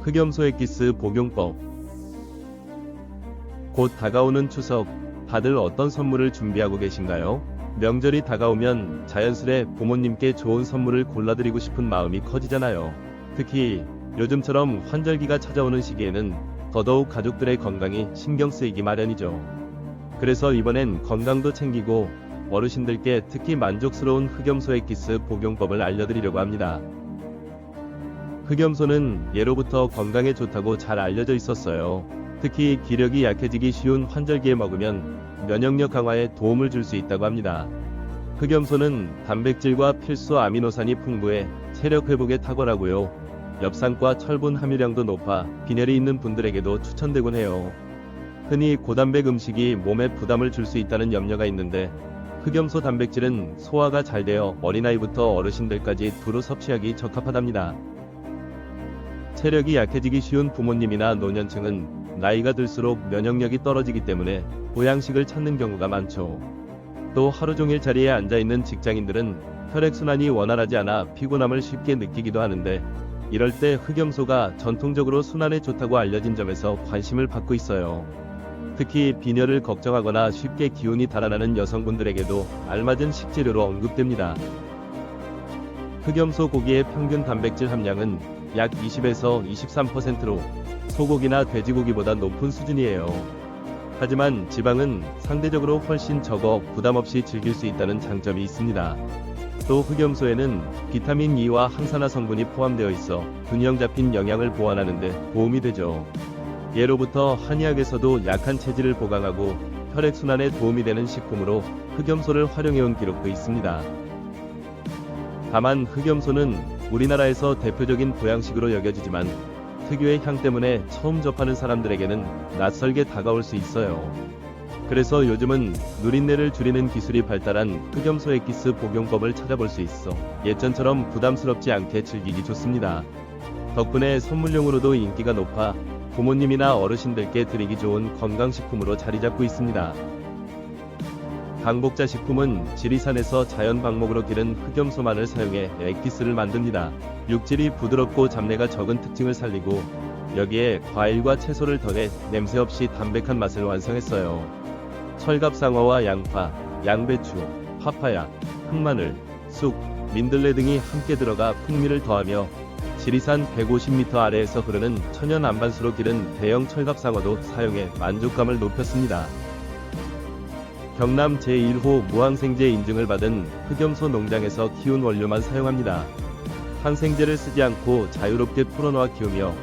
흑염소 액기스 복용법 곧 다가오는 추석 다들 어떤 선물을 준비하고 계신가요? 명절이 다가오면 자연스레 부모님께 좋은 선물을 골라드리고 싶은 마음이 커지잖아요. 특히 요즘처럼 환절기가 찾아오는 시기에는 더더욱 가족들의 건강이 신경 쓰이기 마련이죠. 그래서 이번엔 건강도 챙기고 어르신들께 특히 만족스러운 흑염소 액기스 복용법을 알려드리려고 합니다. 흑염소는 예로부터 건강에 좋다고 잘 알려져 있었어요. 특히 기력이 약해지기 쉬운 환절기에 먹으면 면역력 강화에 도움을 줄 수 있다고 합니다. 흑염소는 단백질과 필수 아미노산이 풍부해 체력 회복에 탁월하고요. 엽산과 철분 함유량도 높아 빈혈이 있는 분들에게도 추천되곤 해요. 흔히 고단백 음식이 몸에 부담을 줄 수 있다는 염려가 있는데 흑염소 단백질은 소화가 잘 되어 어린아이부터 어르신들까지 두루 섭취하기 적합하답니다. 체력이 약해지기 쉬운 부모님이나 노년층은 나이가 들수록 면역력이 떨어지기 때문에 보양식을 찾는 경우가 많죠. 또 하루 종일 자리에 앉아 있는 직장인들은 혈액순환이 원활하지 않아 피곤함을 쉽게 느끼기도 하는데 이럴 때 흑염소가 전통적으로 순환에 좋다고 알려진 점에서 관심을 받고 있어요. 특히 빈혈을 걱정하거나 쉽게 기운이 달아나는 여성분들에게도 알맞은 식재료로 언급됩니다. 흑염소 고기의 평균 단백질 함량은 약 20에서 23%로 소고기나 돼지고기보다 높은 수준이에요. 하지만 지방은 상대적으로 훨씬 적어 부담 없이 즐길 수 있다는 장점이 있습니다. 또 흑염소에는 비타민 E와 항산화 성분이 포함되어 있어 균형 잡힌 영양을 보완하는 데 도움이 되죠. 예로부터 한의학에서도 약한 체질을 보강하고 혈액순환에 도움이 되는 식품으로 흑염소를 활용해온 기록도 있습니다. 다만 흑염소는 우리나라에서 대표적인 보양식으로 여겨지지만 특유의 향 때문에 처음 접하는 사람들에게는 낯설게 다가올 수 있어요. 그래서 요즘은 누린내를 줄이는 기술이 발달한 흑염소 액기스 복용법을 찾아볼 수 있어 예전처럼 부담스럽지 않게 즐기기 좋습니다. 덕분에 선물용으로도 인기가 높아 부모님이나 어르신들께 드리기 좋은 건강식품으로 자리 잡고 있습니다. 강복자 식품은 지리산에서 자연 방목으로 기른 흑염소만을 사용해 액기스를 만듭니다. 육질이 부드럽고 잡내가 적은 특징을 살리고 여기에 과일과 채소를 더해 냄새 없이 담백한 맛을 완성했어요. 철갑상어와 양파, 양배추, 파파야, 흑마늘, 쑥, 민들레 등이 함께 들어가 풍미를 더하며 지리산 150m 아래에서 흐르는 천연 안반수로 기른 대형 철갑상어도 사용해 만족감을 높였습니다. 경남 제1호 무항생제 인증을 받은 흑염소 농장에서 키운 원료만 사용합니다. 항생제를 쓰지 않고 자유롭게 풀어놓아 키우며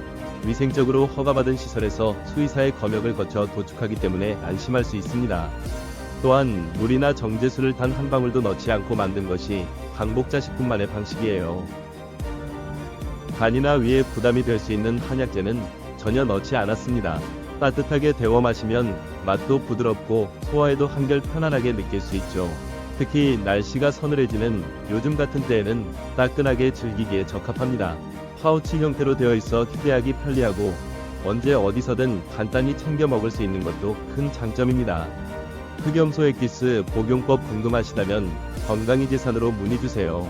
위생적으로 허가받은 시설에서 수의사의 검역을 거쳐 도축하기 때문에 안심할 수 있습니다. 또한 물이나 정제수를 단 한 방울도 넣지 않고 만든 것이 강복자 식품만의 방식이에요. 간이나 위에 부담이 될 수 있는 한약재는 전혀 넣지 않았습니다. 따뜻하게 데워 마시면 맛도 부드럽고 소화에도 한결 편안하게 느낄 수 있죠. 특히 날씨가 서늘해지는 요즘 같은 때에는 따끈하게 즐기기에 적합합니다. 파우치 형태로 되어 있어 휴대하기 편리하고 언제 어디서든 간단히 챙겨 먹을 수 있는 것도 큰 장점입니다. 흑염소 액기스 복용법 궁금하시다면 건강이 재산으로 문의주세요.